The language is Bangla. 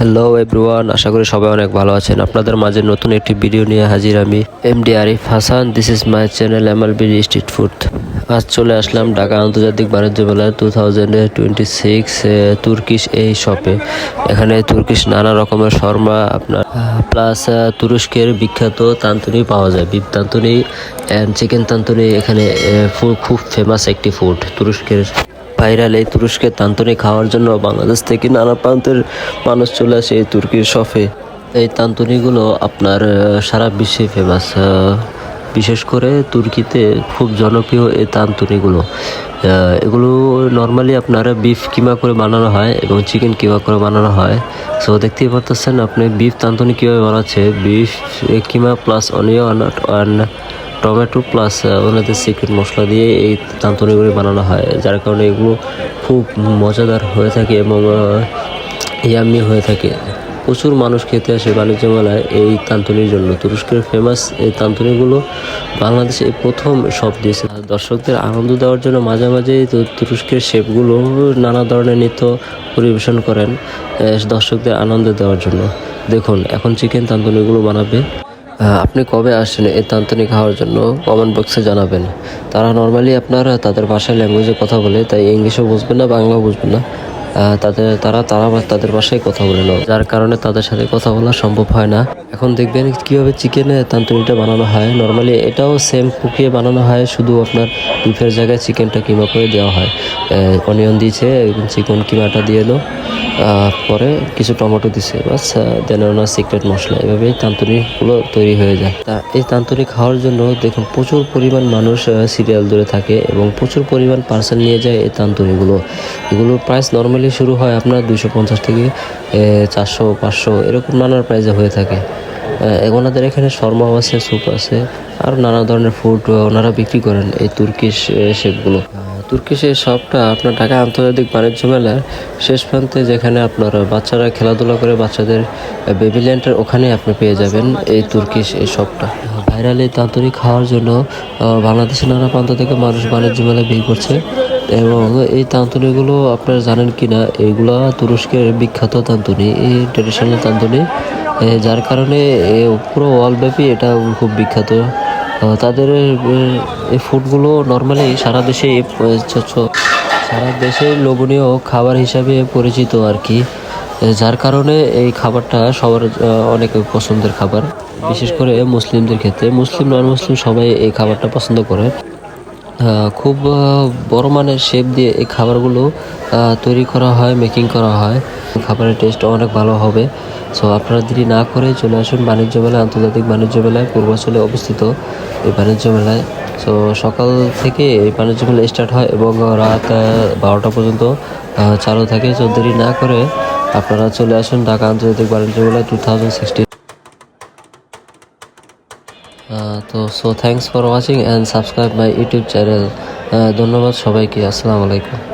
হ্যালো এভরিওয়ান আশা করি সবাই অনেক ভালো আছেন। আপনাদের মাঝে নতুন একটি ভিডিও নিয়ে হাজির আমি MD Arif Hasan. This is my channel MLB street food আজ চলে আসলাম ঢাকা আন্তর্জাতিক বাণিজ্য মেলায় two thousand twenty six Turkish এই শপে এখানে তুর্কিশ নানা রকমের শর্মা আপনার প্লাস তুরস্কের বিখ্যাত তান্তনি পাওয়া যায়। Beef tantuni and chicken tantuni এখানে খুব ফেমাস একটি ফুড তুরস্কের ভাইরাল এই তুরস্কের তান্তনি খাওয়ার জন্য বাংলাদেশ থেকে নানা প্রান্তের মানুষ চলে আসে এই তুর্কির শফে। এই তান্তনিগুলো আপনার সারা বিশ্বে ফেমাস বিশেষ করে তুর্কিতে খুব জনপ্রিয় এই তান্তনিগুলো এগুলো নর্মালি আপনার বিফ কিমা করে বানানো হয় এবং চিকেন কিমা করে বানানো হয়। সো দেখতেই পারতেছেন আপনি বিফ তান্তনি কীভাবে বানাচ্ছে। Beef keema plus onion and tomato plus ওনাদের সিক্রেট মশলা দিয়ে এই তান্তনিগুলি বানানো হয়, যার কারণে এগুলো খুব মজাদার হয়ে থাকে এবং ইয়াম্মি হয়ে থাকে। প্রচুর মানুষ খেতে আসে বাণিজ্য মেলায় এই তান্তনির জন্য। তুরস্কের ফেমাস এই তান্তনিগুলো বাংলাদেশে এই প্রথম সব দিয়েছে। দর্শকদের আনন্দ দেওয়ার জন্য মাঝে মাঝে তুরস্কের শেফগুলো নানা ধরনের নৃত্য পরিবেশন করেন দর্শকদের আনন্দ দেওয়ার জন্য। দেখুন, এখন চিকেন তান্তনিগুলো বানাবে। আপনি কবে আসছেন এই তান্তনি খাওয়ার জন্য কমেন্ট বক্সে জানাবেন। তারা নর্মালি আপনার তাদের ভাষায় ল্যাঙ্গুয়েজে কথা বলে, তাই ইংলিশও বুঝবেন না, বাংলাও বুঝবেন না। তাদের, তারা তারা তাদের ভাষায় কথা বলে না যার কারণে তাদের সাথে কথা বলা সম্ভব হয় না। এখন দেখবেন কীভাবে চিকেনে তান্তনিটা বানানো হয়। নর্মালি এটাও সেম কুকিয়ে বানানো হয়, শুধু আপনার বিফের জায়গায় চিকেনটা কিমা করে দেওয়া হয়। অনিয়ন দিয়েছে চিকেন কিমাটা দিয়ে এলো। পরে কিছু টমেটো দিছে, বাস দেন ওনার সিক্রেট মশলা, এভাবেই তান্তনিগুলো তৈরি হয়ে যায়। তা এই তান্তনি খাওয়ার জন্য দেখুন, প্রচুর পরিমাণ মানুষ সিরিয়াল ধরে থাকে এবং প্রচুর পরিমাণ পার্সেল নিয়ে যায় এই তান্তনিগুলো এগুলোর প্রাইস নর্মালি শুরু হয় আপনার দুশো পঞ্চাশ থেকে চারশো, পাঁচশো, এরকম নানা প্রাইসে হয়ে থাকে। ওনাদের এখানে শর্মাও আছে স্যুপ আছে, আর নানা ধরনের ফুড ওনারা বিক্রি করেন এই তুর্কিশ শেপগুলো তুর্কিশ এই শপটা আপনার ঢাকা আন্তর্জাতিক বাণিজ্য মেলার শেষ প্রান্তে যেখানে আপনার বাচ্চারা খেলাধুলা করে বাচ্চাদের বেবি ল্যান্ডের ওখানে আপনি পেয়ে যাবেন এই তুর্কিশ এই শপটা ভাইরাল এই খাওয়ার জন্য বাংলাদেশের নানা প্রান্ত থেকে মানুষ বাণিজ্য মেলায় ভিড় করছে এবং এই তান্তনিগুলো আপনারা জানেন কি না এইগুলা তুরস্কের বিখ্যাত তান্তনি এই ট্রেডিশনাল তান্তনি যার কারণে পুরো ওয়ার্ল্ডব্যাপী এটা খুব বিখ্যাত। তাদের এই ফুডগুলো নর্মালি সারা দেশে সারা দেশে লোভনীয় খাবার হিসাবে পরিচিত আর কি। যার কারণে এই খাবারটা সবার অনেক পছন্দের খাবার। বিশেষ করে মুসলিমদের ক্ষেত্রে। মুসলিম নন মুসলিম সবাই এই খাবারটা পছন্দ করে। খুব বড় মানের শেপ দিয়ে এই খাবারগুলো তৈরি করা হয় মেকিং করা হয়। খাবারের টেস্ট অনেক ভালো হবে। সো আপনারা দেরি না করে চলে আসুন বাণিজ্য মেলায়, আন্তর্জাতিক বাণিজ্য মেলায় পূর্বাঞ্চলে অবস্থিত এই বাণিজ্য মেলায়। সো সকাল থেকে এই বাণিজ্য মেলা স্টার্ট হয় এবং রাত বারোটা পর্যন্ত চালু থাকে। সো দেরি না করে আপনারা চলে আসুন ঢাকা আন্তর্জাতিক বাণিজ্য মেলায় টু থাউজেন্ড সিক্সটিন তো so thanks for watching and subscribe my YouTube channel ধন্যবাদ সবাইকে আসসালামু আলাইকুম।